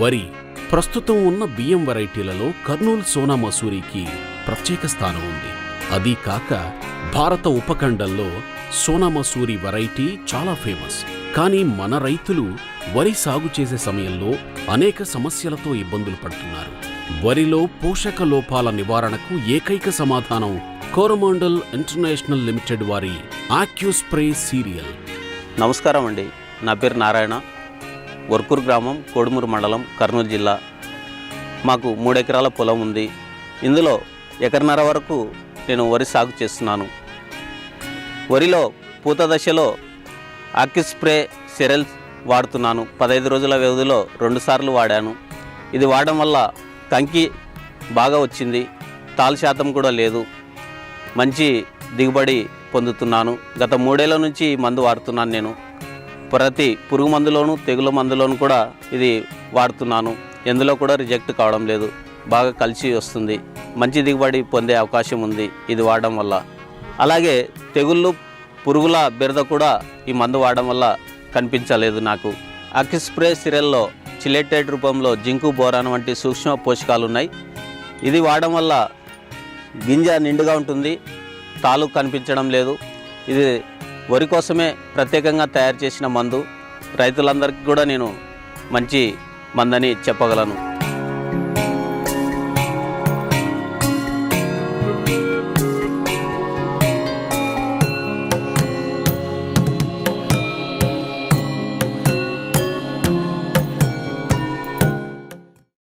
వరి ప్రస్తుతం ఉన్న బియ్యం వెరైటీలలో కర్నూలు సోనా మసూరికి ప్రత్యేక స్థానం ఉంది. అదీ కాక భారత ఉపఖండంలో సోనా మసూరి వెరైటీ చాలా ఫేమస్. కానీ మన రైతులు వరి సాగు చేసే సమయంలో అనేక సమస్యలతో ఇబ్బందులు పడుతున్నారు. వరిలో పోషక లోపాల నివారణకు ఏకైక సమాధానం కోరమాండల్ ఇంటర్నేషనల్ లిమిటెడ్ వారి ఆక్యూస్ప్రే సీరియల్. నమస్కారం అండి. నా పేరు నారాయణ. వర్కూరు గ్రామం కోడుమూరు మండలం కర్నూలు జిల్లా. మాకు మూడెకరాల పొలం ఉంది. ఇందులో ఎకరన్నర వరకు నేను వరి సాగు చేస్తున్నాను. వరిలో పూత దశలో ఆక్యుస్ప్రే సెరల్ వాడుతున్నాను. పదహైదు రోజుల వ్యవధిలో రెండుసార్లు వాడాను. ఇది వాడడం వల్ల కంకి బాగా వచ్చింది. తాల్ శాతం కూడా లేదు. మంచి దిగుబడి పొందుతున్నాను. గత మూడేళ్ళ నుంచి మందు వాడుతున్నాను నేను. ప్రతి పురుగు మందులోను తెగుల మందులోను కూడా ఇది వాడుతున్నాను. ఎందులో కూడా రిజెక్ట్ కావడం లేదు. బాగా కలిసి వస్తుంది. మంచి దిగుబడి పొందే అవకాశం ఉంది ఇది వాడడం వల్ల. అలాగే తెగుళ్ళు పురుగుల బెరద కూడా ఈ మందు వాడడం వల్ల కనిపించలేదు నాకు. అక్స్ప్రే సిరెల్లో చిలేటెడ్ రూపంలో జింకు బోరాన్ వంటి సూక్ష్మ పోషకాలు ఉన్నాయి ఇది వాడడం వల్ల గింజ నిండుగా ఉంటుంది. తాలూకు కనిపించడం లేదు. ఇది వరి కోసమే ప్రత్యేకంగా తయారు చేసిన మందు. రైతులందరికీ కూడా నేను మంచి మందని చెప్పగలను.